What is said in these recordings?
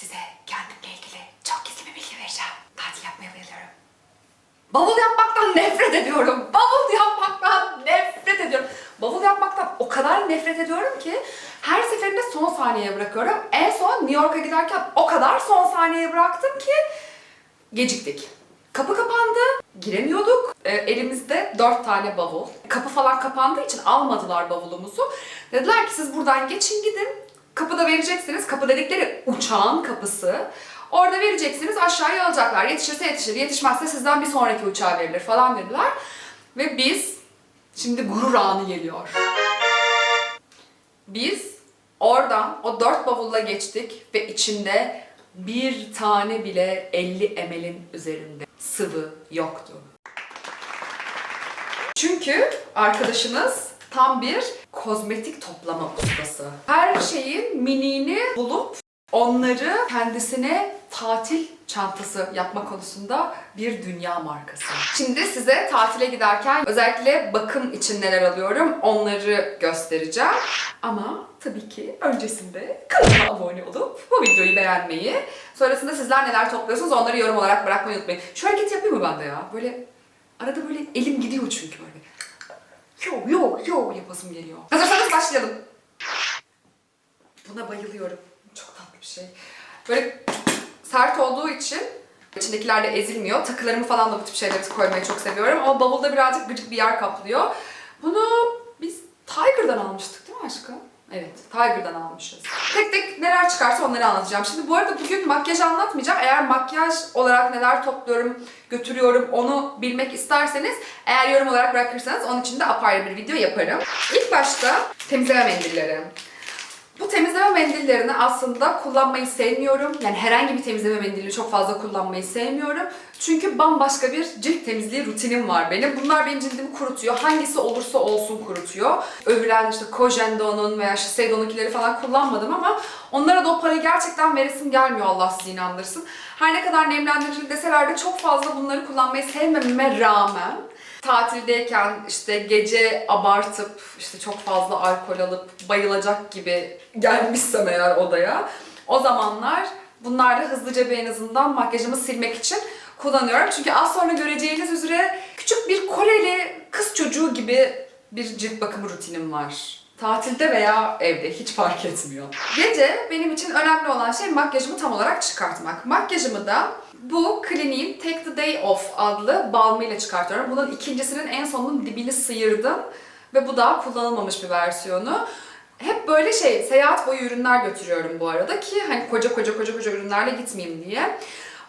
size kendimle ilgili çok gizli bir bilgi vereceğim. Tatil yapmaya bayılıyorum. Bavul yapmaktan nefret ediyorum. Bavul yapmaktan nefret ediyorum. Bavul yapmaktan o kadar nefret ediyorum ki her seferinde son saniyeye bırakıyorum. En son New York'a giderken o kadar son saniyeye bıraktım ki geciktik. Kapı kapandı, giremiyorduk. Ee, elimizde dört tane bavul. Kapı falan kapandığı için almadılar bavulumuzu. Dediler ki siz buradan geçin gidin. Kapıda vereceksiniz. Kapı dedikleri uçağın kapısı. Orada vereceksiniz aşağıya alacaklar. Yetişirse yetişir, yetişmezse sizden bir sonraki uçağa verilir falan dediler. Ve biz, şimdi gurur anı geliyor. Biz oradan o dört bavulla geçtik ve içinde bir tane bile 50 ml'in üzerinde sıvı yoktu. Çünkü arkadaşınız tam bir kozmetik toplama ustası. Her şeyin miniğini bulup onları kendisine tatil çantası yapma konusunda bir dünya markası. Şimdi size tatile giderken özellikle bakım için neler alıyorum onları göstereceğim. Ama tabii ki öncesinde kanalıma abone olup bu videoyu beğenmeyi, sonrasında sizler neler topluyorsunuz onları yorum olarak bırakmayı unutmayın. Şu hareketi yapayım mı ben de ya? Böyle arada böyle elim gidiyor çünkü böyle. Yo yo yo yapasım geliyor. Hazırsanız başlayalım. Buna bayılıyorum. Çok tatlı bir şey. Böyle sert olduğu için içindekiler de ezilmiyor. Takılarımı falan da bu tip şeyleri koymayı çok seviyorum. Ama bavulda birazcık gıcık bir yer kaplıyor. Bunu biz Tiger'dan almıştık değil mi aşkım? Evet, Tiger'dan almışız. Tek tek neler çıkarsa onları anlatacağım. Şimdi bu arada bugün makyaj anlatmayacağım. Eğer makyaj olarak neler topluyorum, götürüyorum onu bilmek isterseniz eğer yorum olarak bırakırsanız onun için de apayrı bir video yaparım. İlk başta temizleme mendilleri. Bu temizleme mendillerini aslında kullanmayı sevmiyorum. Yani herhangi bir temizleme mendilini çok fazla kullanmayı sevmiyorum. Çünkü bambaşka bir cilt temizliği rutinim var benim. Bunlar benim cildimi kurutuyor. Hangisi olursa olsun kurutuyor. Övülen işte Kojendo'nun veya Shiseido'nunkileri falan kullanmadım ama onlara da o parayı gerçekten veresim gelmiyor Allah sizi inandırsın. Her ne kadar nemlendirici deseler de çok fazla bunları kullanmayı sevmememe rağmen tatildeyken işte gece abartıp işte çok fazla alkol alıp bayılacak gibi gelmişsem eğer odaya o zamanlar bunlar hızlıca bir en azından makyajımı silmek için kullanıyorum. Çünkü az sonra göreceğiniz üzere küçük bir Koreli kız çocuğu gibi bir cilt bakımı rutinim var. Tatilde veya evde hiç fark etmiyor. Gece benim için önemli olan şey makyajımı tam olarak çıkartmak. Makyajımı da bu kliniğin Take the Day Off adlı balmıyla çıkartıyorum. Bunun ikincisinin en sonunun dibini sıyırdım. Ve bu daha kullanılmamış bir versiyonu. Hep böyle şey, seyahat boyu ürünler götürüyorum bu arada ki hani koca koca koca koca ürünlerle gitmeyeyim diye.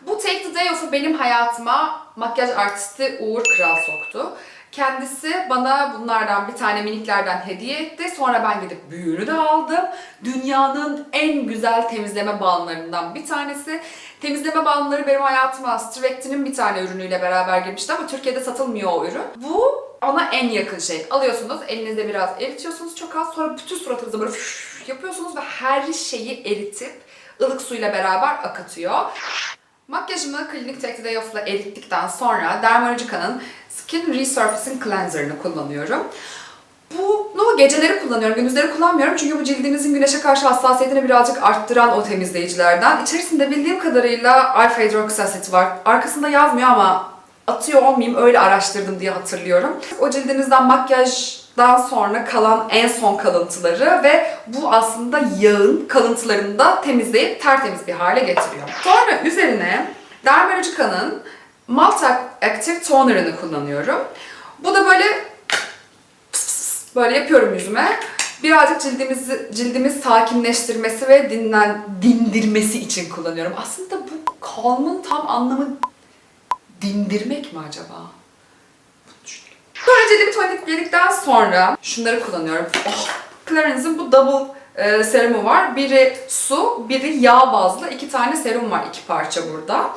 Bu Take the Day Off'u benim hayatıma makyaj artisti Uğur Kral soktu. Kendisi bana bunlardan bir tane miniklerden hediye etti. Sonra ben gidip büyüğünü de aldım. Dünyanın en güzel temizleme balmlarından bir tanesi. Temizleme balmları benim hayatıma Strivectin'in bir tane ürünüyle beraber girmişti ama Türkiye'de satılmıyor o ürün. Bu ona en yakın şey. Alıyorsunuz, elinizde biraz eritiyorsunuz çok az. Sonra bütün suratınıza böyle yapıyorsunuz ve her şeyi eritip ılık suyla beraber akıtıyor. Makyajımı the Day Off'la erittikten sonra Dermalogica'nın Skin Resurfacing Cleanser'ını kullanıyorum. Bunu geceleri kullanıyorum, gündüzleri kullanmıyorum çünkü bu cildinizin güneşe karşı hassasiyetini birazcık arttıran o temizleyicilerden. İçerisinde bildiğim kadarıyla alfa hidroksiasit var. Arkasında yazmıyor ama atıyor olmayayım öyle araştırdım diye hatırlıyorum. O cildinizden makyajdan sonra kalan en son kalıntıları ve bu aslında yağın kalıntılarını da temizleyip tertemiz bir hale getiriyor. Sonra üzerine Dermalogica'nın Malta Active Toner'ını kullanıyorum. Bu da böyle böyle yapıyorum yüzüme. Birazcık cildimizi, cildimiz sakinleştirmesi ve dinlen, dindirmesi için kullanıyorum. Aslında bu calm'ın tam anlamı dindirmek mi acaba? Sonra cildimi tuvaletledikten sonra şunları kullanıyorum. Oh, Clarence'ın bu double e, serumu var. Biri su, biri yağ bazlı. iki tane serum var, iki parça burada.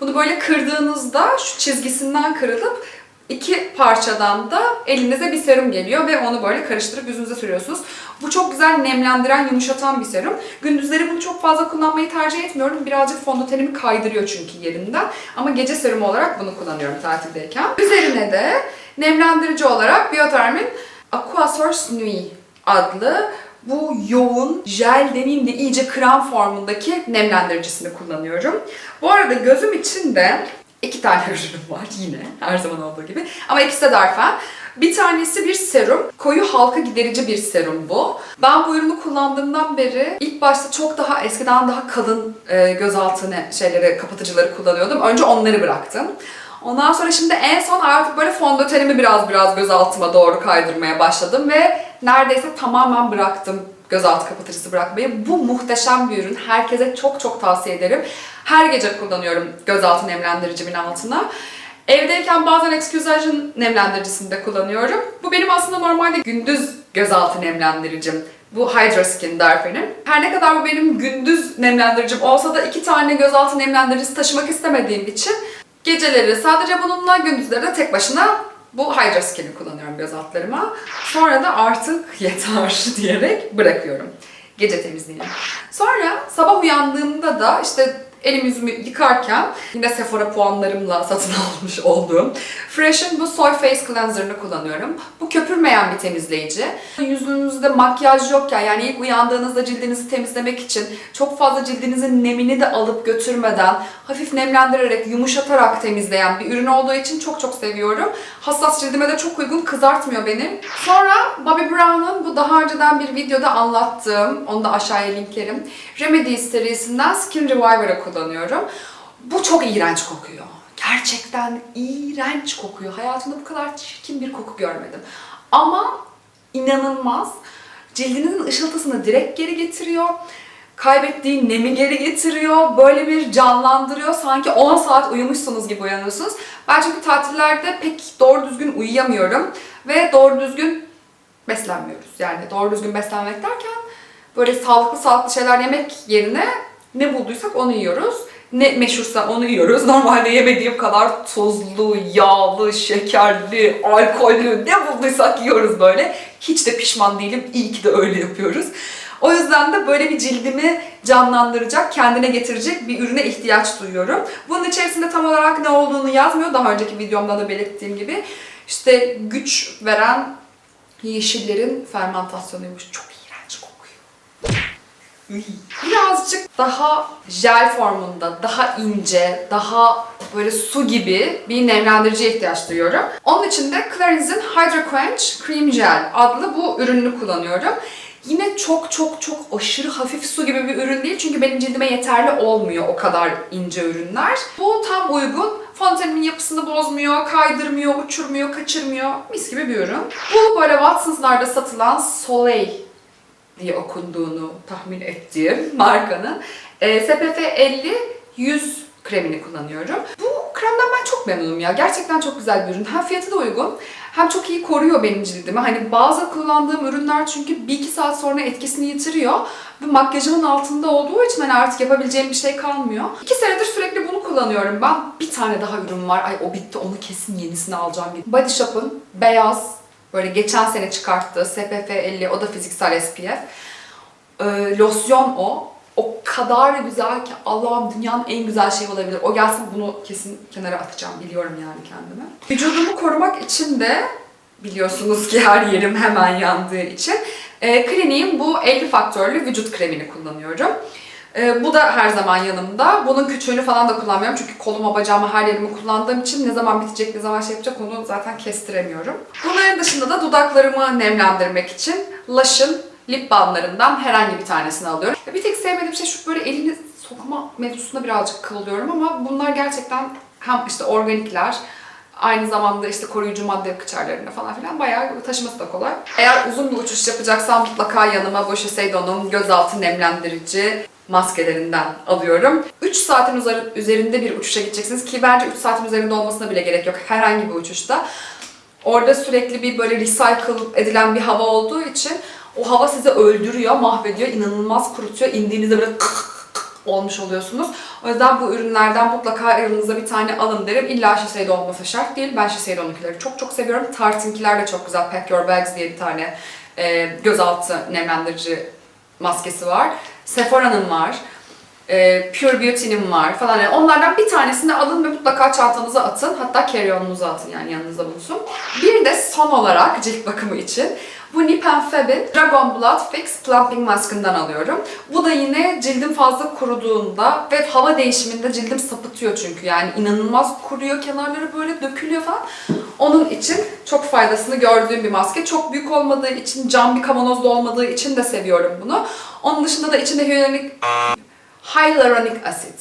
Bunu böyle kırdığınızda şu çizgisinden kırılıp iki parçadan da elinize bir serum geliyor ve onu böyle karıştırıp yüzünüze sürüyorsunuz. Bu çok güzel nemlendiren, yumuşatan bir serum. Gündüzleri bunu çok fazla kullanmayı tercih etmiyorum. Birazcık fondötenimi kaydırıyor çünkü yerinden. Ama gece serumu olarak bunu kullanıyorum tatildeyken. Üzerine de nemlendirici olarak Bioterm'in Aquasource Nui adlı bu yoğun jel demeyeyim de iyice krem formundaki nemlendiricisini kullanıyorum. Bu arada gözüm için de iki tane ürünüm var yine her zaman olduğu gibi. Ama ikisi de Darphin. Bir tanesi bir serum. Koyu halka giderici bir serum bu. Ben bu ürünü kullandığımdan beri ilk başta çok daha eskiden daha kalın e, gözaltı ne- şeyleri, kapatıcıları kullanıyordum. Önce onları bıraktım. Ondan sonra şimdi en son artık böyle fondötenimi biraz biraz gözaltıma doğru kaydırmaya başladım ve neredeyse tamamen bıraktım gözaltı kapatıcısı bırakmayı. Bu muhteşem bir ürün. Herkese çok çok tavsiye ederim. Her gece kullanıyorum gözaltı nemlendiricimin altına. Evdeyken bazen Excusage'ın nemlendiricisini de kullanıyorum. Bu benim aslında normalde gündüz gözaltı nemlendiricim. Bu Hydra Skin Darphin'im. Her ne kadar bu benim gündüz nemlendiricim olsa da iki tane gözaltı nemlendiricisi taşımak istemediğim için geceleri sadece bununla, gündüzleri de tek başına bu Hydra Skin'i kullanıyorum göz altlarıma. Sonra da artık yeter diyerek bırakıyorum gece temizliğini. Sonra sabah uyandığımda da işte elim yüzümü yıkarken yine Sephora puanlarımla satın almış olduğum Fresh'in bu Soy Face Cleanser'ını kullanıyorum. Bu köpürmeyen bir temizleyici. Yüzünüzde makyaj yokken yani ilk uyandığınızda cildinizi temizlemek için çok fazla cildinizin nemini de alıp götürmeden hafif nemlendirerek, yumuşatarak temizleyen bir ürün olduğu için çok çok seviyorum. Hassas cildime de çok uygun, kızartmıyor beni. Sonra Bobbi Brown'un bu daha önceden bir videoda anlattığım, onu da aşağıya linklerim. Remedies serisinden Skin Reviver'ı kullanıyorum. Bu çok iğrenç kokuyor. Gerçekten iğrenç kokuyor. Hayatımda bu kadar çirkin bir koku görmedim. Ama inanılmaz. Cildinizin ışıltısını direkt geri getiriyor. Kaybettiği nemi geri getiriyor. Böyle bir canlandırıyor. Sanki 10 saat uyumuşsunuz gibi uyanıyorsunuz. Ben çünkü tatillerde pek doğru düzgün uyuyamıyorum. Ve doğru düzgün beslenmiyoruz. Yani doğru düzgün beslenmek derken böyle sağlıklı sağlıklı şeyler yemek yerine ne bulduysak onu yiyoruz. Ne meşhursa onu yiyoruz. Normalde yemediğim kadar tuzlu, yağlı, şekerli, alkollü ne bulduysak yiyoruz böyle. Hiç de pişman değilim. İyi ki de öyle yapıyoruz. O yüzden de böyle bir cildimi canlandıracak, kendine getirecek bir ürüne ihtiyaç duyuyorum. Bunun içerisinde tam olarak ne olduğunu yazmıyor. Daha önceki videomda da belirttiğim gibi. İşte güç veren yeşillerin fermentasyonuymuş. Çok kokuyor. Birazcık daha jel formunda, daha ince, daha böyle su gibi bir nemlendiriciye ihtiyaç duyuyorum. Onun için de Clarins'in Hydra Quench Cream Gel adlı bu ürününü kullanıyorum. Yine çok çok çok aşırı hafif su gibi bir ürün değil çünkü benim cildime yeterli olmuyor o kadar ince ürünler. Bu tam uygun. Fontenimin yapısını bozmuyor, kaydırmıyor, uçurmuyor, kaçırmıyor. Mis gibi bir ürün. Bu böyle Watsons'larda satılan Soleil diye okunduğunu tahmin ettiğim markanın e, SPF 50 yüz kremini kullanıyorum. Bu kremden ben çok memnunum ya. Gerçekten çok güzel bir ürün. Hem fiyatı da uygun hem çok iyi koruyor benim cildimi. Hani bazı kullandığım ürünler çünkü 1-2 saat sonra etkisini yitiriyor. Ve makyajımın altında olduğu için hani artık yapabileceğim bir şey kalmıyor. 2 senedir sürekli bunu kullanıyorum ben. Bir tane daha ürün var. Ay o bitti onu kesin yenisini alacağım. Body Shop'un beyaz böyle geçen sene çıkarttığı SPF 50 o da fiziksel SPF. Ee, losyon o. O kadar güzel ki Allah'ım dünyanın en güzel şeyi olabilir. O gelsin bunu kesin kenara atacağım biliyorum yani kendime. Vücudumu korumak için de biliyorsunuz ki her yerim hemen yandığı için e, Clinique'in bu 50 faktörlü vücut kremini kullanıyorum. E, bu da her zaman yanımda. Bunun küçüğünü falan da kullanmıyorum çünkü koluma, bacağıma, her yerimi kullandığım için ne zaman bitecek, ne zaman şey yapacak onu zaten kestiremiyorum. Bunların dışında da dudaklarımı nemlendirmek için Lush'ın lip balmlarından herhangi bir tanesini alıyorum. Bir tek sevmediğim şey şu böyle elini sokma mevzusunda birazcık kılıyorum ama bunlar gerçekten hem işte organikler, aynı zamanda işte koruyucu madde yok içerilerinde falan filan bayağı taşıması da kolay. Eğer uzun bir uçuş yapacaksam mutlaka yanıma bu Shiseido'nun gözaltı nemlendirici maskelerinden alıyorum. 3 saatin üzeri- üzerinde bir uçuşa gideceksiniz ki bence 3 saatin üzerinde olmasına bile gerek yok herhangi bir uçuşta. Orada sürekli bir böyle recycle edilen bir hava olduğu için o hava sizi öldürüyor, mahvediyor, inanılmaz kurutuyor. İndiğinizde böyle olmuş oluyorsunuz. O yüzden bu ürünlerden mutlaka yanınıza bir tane alın derim. İlla Shiseido olması şart değil. Ben Shiseido'nunkileri çok çok seviyorum. Tarte'inkiler de çok güzel. Pack Your Bags diye bir tane e, gözaltı nemlendirici maskesi var. Sephora'nın var. E, Pure Beauty'nin var falan. Yani onlardan bir tanesini alın ve mutlaka çantanıza atın. Hatta carry-on'unuza atın yani yanınızda bulunsun. Bir de son olarak cilt bakımı için Bu Nip Fab'in Dragon Blood Fix Plumping Mask'ından alıyorum. Bu da yine cildim fazla kuruduğunda ve hava değişiminde cildim sapıtıyor çünkü yani inanılmaz kuruyor, kenarları böyle dökülüyor falan. Onun için çok faydasını gördüğüm bir maske. Çok büyük olmadığı için, cam bir kavanozda olmadığı için de seviyorum bunu. Onun dışında da içinde hyaluronik, hyaluronic acid.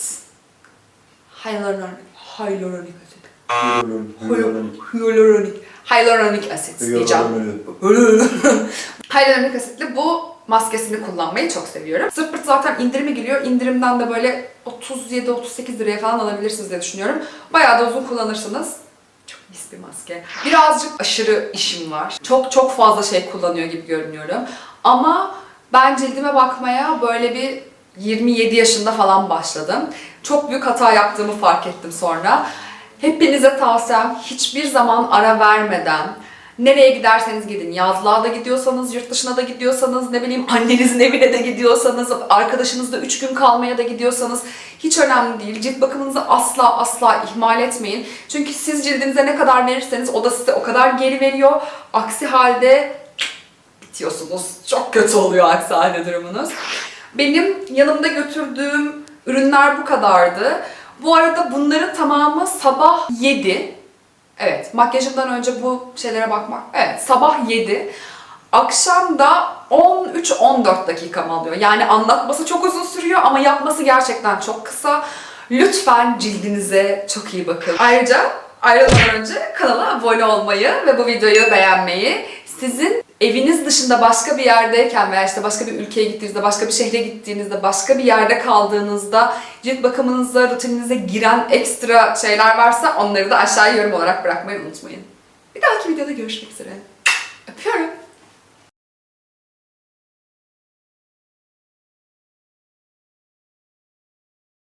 Hyaluronic, hyaluronic. Hyaluronik. Hyaluronic, hyaluronic acid diyeceğim. Hyaluronic asitli bu maskesini kullanmayı çok seviyorum. Zırt zaten indirime giriyor. İndirimden de böyle 37-38 liraya falan alabilirsiniz diye düşünüyorum. Bayağı da uzun kullanırsınız. Çok mis bir maske. Birazcık aşırı işim var. Çok çok fazla şey kullanıyor gibi görünüyorum. Ama ben cildime bakmaya böyle bir 27 yaşında falan başladım. Çok büyük hata yaptığımı fark ettim sonra. Hepinize tavsiyem hiçbir zaman ara vermeden Nereye giderseniz gidin. Yazlığa da gidiyorsanız, yurt dışına da gidiyorsanız, ne bileyim annenizin evine de gidiyorsanız, arkadaşınızla 3 gün kalmaya da gidiyorsanız hiç önemli değil. Cilt bakımınızı asla asla ihmal etmeyin. Çünkü siz cildinize ne kadar verirseniz o da size o kadar geri veriyor. Aksi halde bitiyorsunuz. Çok kötü oluyor aksi halde durumunuz. Benim yanımda götürdüğüm ürünler bu kadardı. Bu arada bunların tamamı sabah 7. Evet, makyajımdan önce bu şeylere bakmak. Evet, sabah 7. Akşam da 13-14 dakikamı alıyor. Yani anlatması çok uzun sürüyor ama yapması gerçekten çok kısa. Lütfen cildinize çok iyi bakın. Ayrıca ayrılmadan önce kanala abone olmayı ve bu videoyu beğenmeyi, sizin dışında başka bir yerdeyken veya işte başka bir ülkeye gittiğinizde, başka bir şehre gittiğinizde, başka bir yerde kaldığınızda cilt bakımınıza, rutininize giren ekstra şeyler varsa onları da aşağıya yorum olarak bırakmayı unutmayın. Bir dahaki videoda görüşmek üzere. Öpüyorum.